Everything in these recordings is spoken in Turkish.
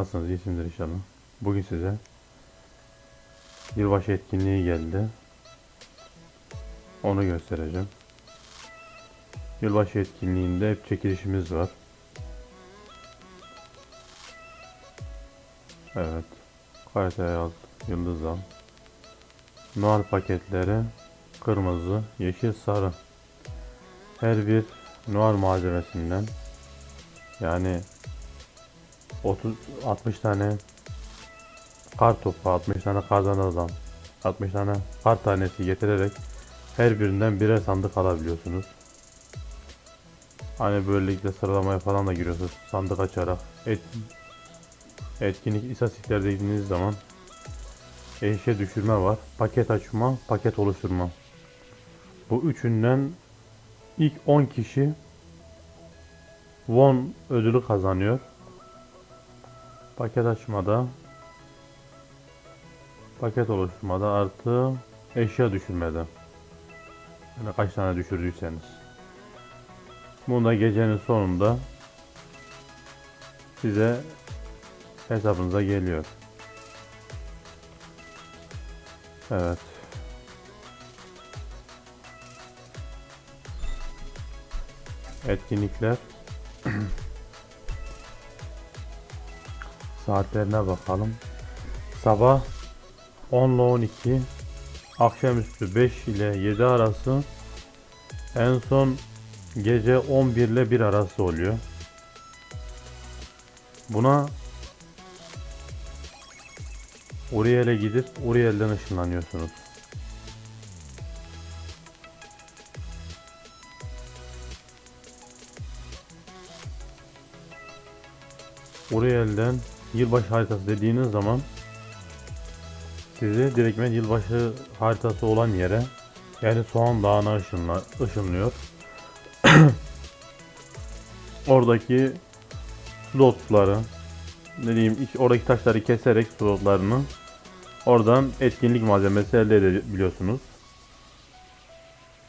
Nasılsınız? İyisinizdir inşallah. Bugün size yılbaşı etkinliği geldi. Onu göstereceğim. Yılbaşı etkinliğinde hep çekilişimiz var. Evet. Karatay al, yıldız al. Noel paketleri kırmızı, yeşil, sarı. Her bir Noel malzemesinden yani 30 60 tane kar topu, 60 tane kardan adam, 60 tane kar tanesi getirerek her birinden birer sandık alabiliyorsunuz. Hani böylelikle sıralamaya falan da giriyorsunuz sandık açarak. Et, etkinlik istatistiklerde girdiğiniz zaman eşe düşürme var. Paket açma, paket oluşturma. Bu üçünden ilk 10 kişi won ödülü kazanıyor. Paket açmada paket oluşturmada artı eşya düşürmede. Yani kaç tane düşürdüyseniz. Bunu da gecenin sonunda size hesabınıza geliyor. Evet. Etkinlikler Saatlerine bakalım. Sabah 10 ile 12, akşamüstü 5 ile 7 arası, en son gece 11 ile 1 arası oluyor. Buna Uriel'e gidip Uriel'den ışınlanıyorsunuz. Uriel'den yılbaşı haritası dediğiniz zaman sizi direktmen yılbaşı haritası olan yere yani Soğan Dağı'na ışınla, ışınlıyor. Oradaki slotları ne diyeyim oradaki taşları keserek slotlarını oradan etkinlik malzemesi elde edebiliyorsunuz.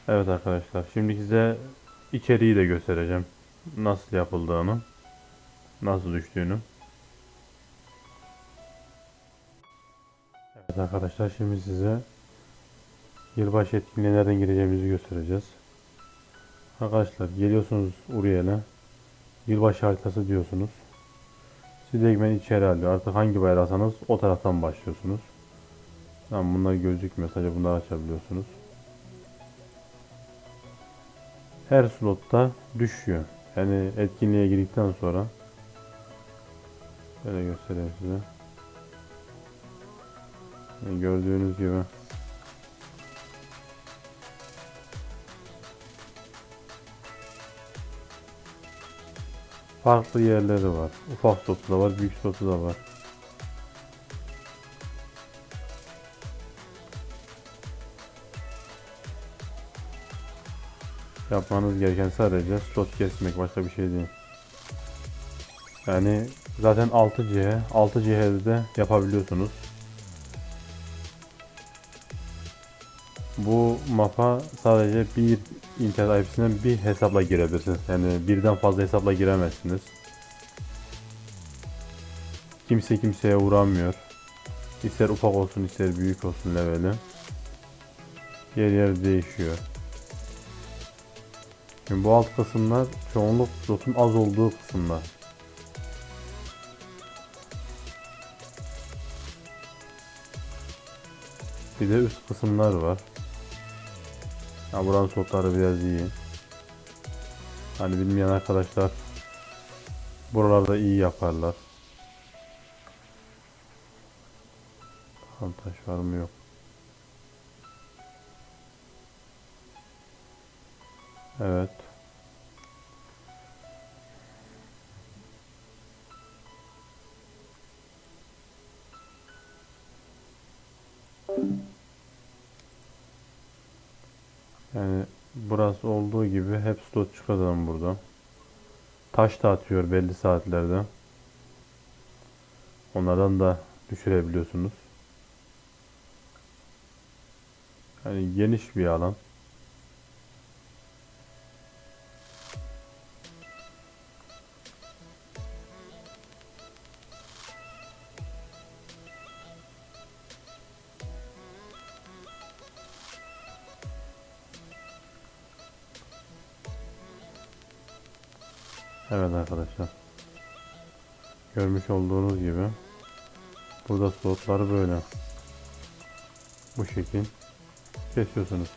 Evet arkadaşlar şimdi size içeriği de göstereceğim. Nasıl yapıldığını, nasıl düştüğünü. Evet arkadaşlar şimdi size yılbaşı etkinliğine nereden gireceğimizi göstereceğiz. Arkadaşlar geliyorsunuz Uriel'e. Yılbaşı haritası diyorsunuz. Sizi ekmen içeri alıyor. Artık hangi bayrağsanız o taraftan başlıyorsunuz. Tamam bunlar gözükmüyor. Sadece bunları açabiliyorsunuz. Her slotta düşüyor. Yani etkinliğe girdikten sonra Böyle göstereyim size. Gördüğünüz gibi. Farklı yerleri var. Ufak slotu da var, büyük slotu da var. Yapmanız gereken sadece slot kesmek başka bir şey değil. Yani zaten 6C, 6C'de de yapabiliyorsunuz. Bu mapa sadece bir internet IP'sinden bir hesapla girebilirsiniz. Yani birden fazla hesapla giremezsiniz. Kimse kimseye vuramıyor. İster ufak olsun ister büyük olsun leveli. Yer yer değişiyor. Şimdi bu alt kısımlar çoğunluk slotun az olduğu kısımlar. Bir de üst kısımlar var. Ha buranın slotları biraz iyi. Hani bilmeyen arkadaşlar buralarda iyi yaparlar. Bakalım taş var mı yok. Evet. Yani burası olduğu gibi hep slot çıkartalım buradan. Taş da atıyor belli saatlerde. Onlardan da düşürebiliyorsunuz. Yani geniş bir alan. Evet arkadaşlar. Görmüş olduğunuz gibi burada slotları böyle. Bu şekil kesiyorsunuz.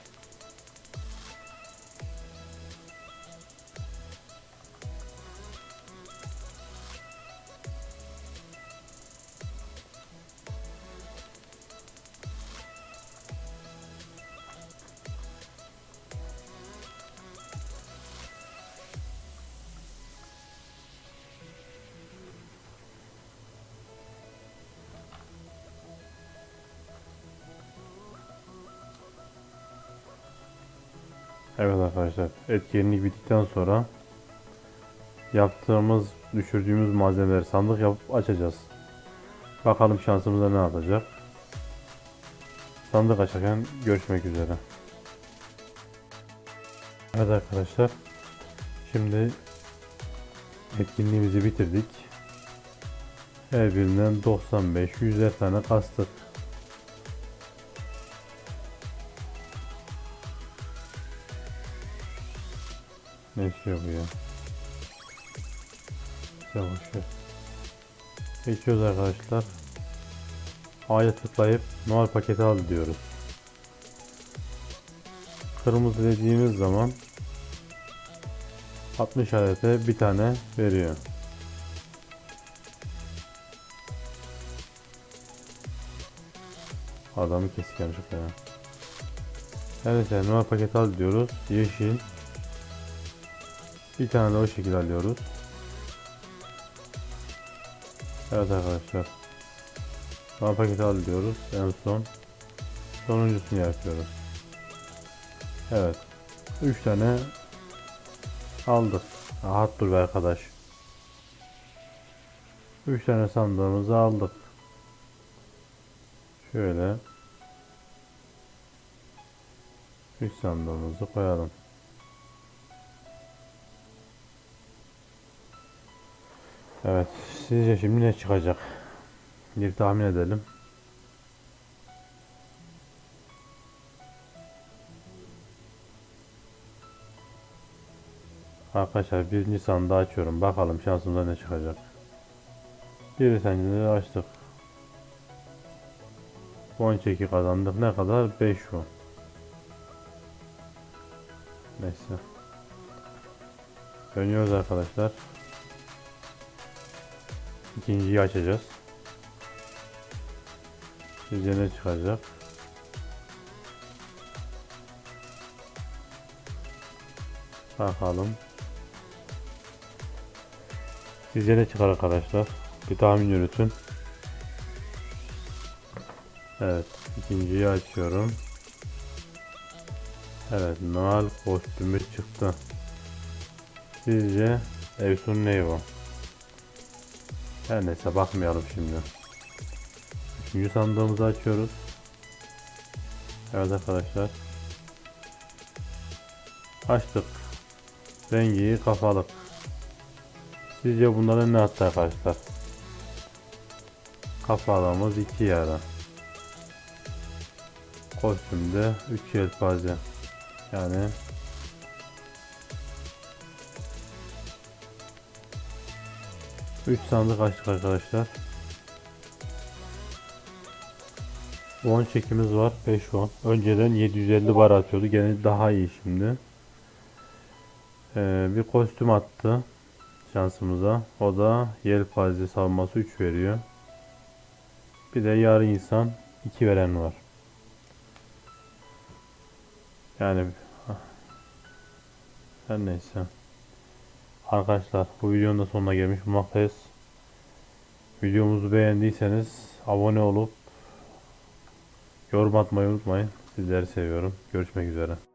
Evet arkadaşlar etkinlik bittikten sonra yaptığımız düşürdüğümüz malzemeleri sandık yapıp açacağız. Bakalım şansımıza ne atacak. Sandık açarken görüşmek üzere. Evet arkadaşlar şimdi etkinliğimizi bitirdik. Her birinden 95 100'er tane kastık. Ne istiyor bu ya? Yavaş ver. Geçiyoruz arkadaşlar. A'ya tıklayıp Noel paketi al diyoruz. Kırmızı dediğimiz zaman 60 adete bir tane veriyor. Adamı kesik yanlışlıkla ya. Evet yani Noel paketi al diyoruz. Yeşil. Bir tane de o şekilde alıyoruz. Evet arkadaşlar. Noel paketi al diyoruz. En son sonuncusunu yapıyoruz. Evet. 3 tane aldık. Rahat dur be arkadaş. 3 tane sandığımızı aldık. Şöyle 3 sandığımızı koyalım. Evet, sizce şimdi ne çıkacak? Bir tahmin edelim. Arkadaşlar birinci sandığı açıyorum. Bakalım şansımıza ne çıkacak. Bir sandığı açtık. Bon çeki kazandık. Ne kadar? 5 won. Neyse. Dönüyoruz arkadaşlar. İkinciyi açacağız. Sizce ne çıkacak? Bakalım. Sizce ne çıkar arkadaşlar? Bir tahmin yürütün. Evet. ikinciyi açıyorum. Evet. Noel kostümü çıktı. Sizce Evsun Neyvo? Her neyse bakmayalım şimdi. Üçüncü sandığımızı açıyoruz. Evet arkadaşlar. Açtık. Rengi kafalık. Sizce bunların ne attı arkadaşlar? Kafalığımız iki yara. Kostümde 3 yelpaze. Yani Üç sandık açtık arkadaşlar. 10 çekimiz var. 5 won. Önceden 750 bar atıyordu. Gene daha iyi şimdi. Ee, bir kostüm attı şansımıza. O da yelpaze savunması 3 veriyor. Bir de yarı insan 2 veren var. Yani her neyse. Arkadaşlar bu videonun da sonuna gelmiş bulmaktayız. Videomuzu beğendiyseniz abone olup yorum atmayı unutmayın. Sizleri seviyorum. Görüşmek üzere.